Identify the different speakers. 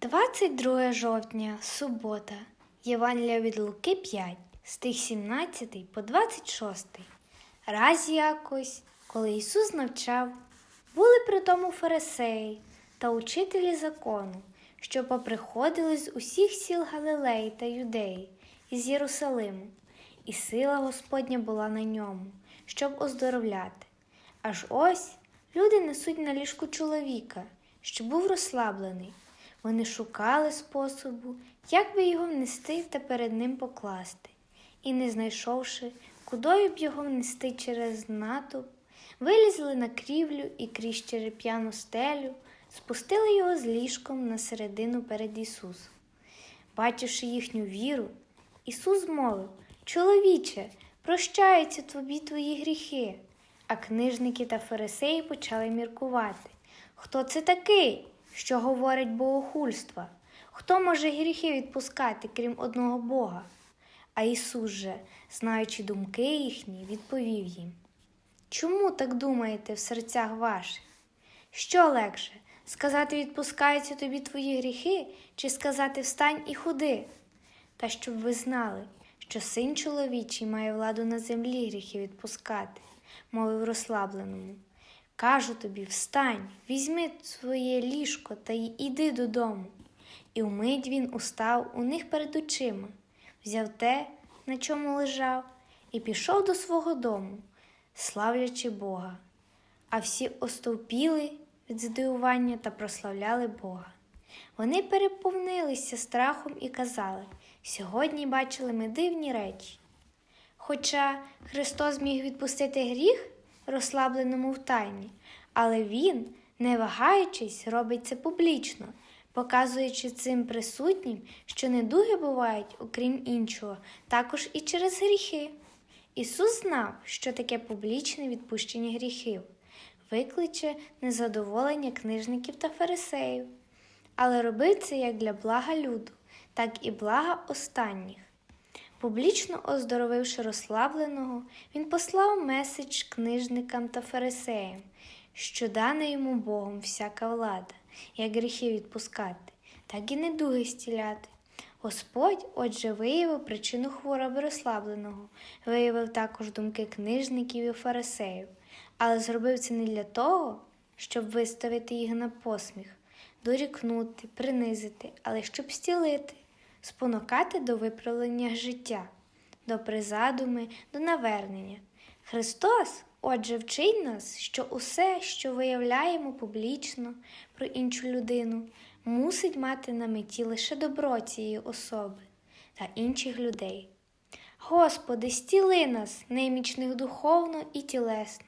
Speaker 1: 22 жовтня, субота. Євангелія від Луки 5, стих 17 по 26. Раз якось, коли Ісус навчав, були при тому фарисеї та учителі закону, що поприходили з усіх сіл Галилеї та Юдеї, із Єрусалиму, і сила Господня була на ньому, щоб оздоровляти. Аж ось люди несуть на ліжку чоловіка, що був розслаблений. Вони шукали способу, як би його внести та перед ним покласти, і, не знайшовши, кудою б його внести через натовп, вилізли на крівлю і крізь череп'яну стелю, спустили його з ліжком на середину перед Ісусом. Бачивши їхню віру, Ісус мовив: Чоловіче, прощаються тобі твої гріхи. А книжники та фарисеї почали міркувати. Хто це такий, що говорить богохульства? Хто може гріхи відпускати, крім одного Бога? А Ісус же, знаючи думки їхні, відповів їм: Чому так думаєте в серцях ваших? Що легше, сказати відпускаються тобі твої гріхи, чи сказати встань і ходи? Та щоб ви знали, що син чоловічий має владу на землі гріхи відпускати, мовив розслабленому. Кажу тобі, встань, візьми своє ліжко та й іди додому. І вмить він устав у них перед очима, взяв те, на чому лежав, і пішов до свого дому, славлячи Бога. А всі остовпіли від здивування та прославляли Бога. Вони переповнилися страхом і казали: сьогодні бачили ми дивні речі. Хоча Христос міг відпустити гріх розслабленому в тайні, але Він, не вагаючись, робить це публічно, показуючи цим присутнім, що недуги бувають, окрім іншого, також і через гріхи. Ісус знав, що таке публічне відпущення гріхів, викличе незадоволення книжників та фарисеїв, але робив це як для блага люду, так і блага останніх. Публічно оздоровивши розслабленого, він послав меседж книжникам та фарисеям, що дана йому Богом всяка влада, як гріхи відпускати, так і недуги стіляти. Господь, отже, виявив причину хвороби розслабленого, виявив також думки книжників і фарисеїв, але зробив це не для того, щоб виставити їх на посміх, дорікнути, принизити, але щоб стілити спонукати до виправлення життя, до призадуми, до навернення. Христос, отже, вчить нас, що усе, що виявляємо публічно про іншу людину, мусить мати на меті лише добро цієї особи та інших людей. Господи, стіли нас, немічних духовно і тілесно,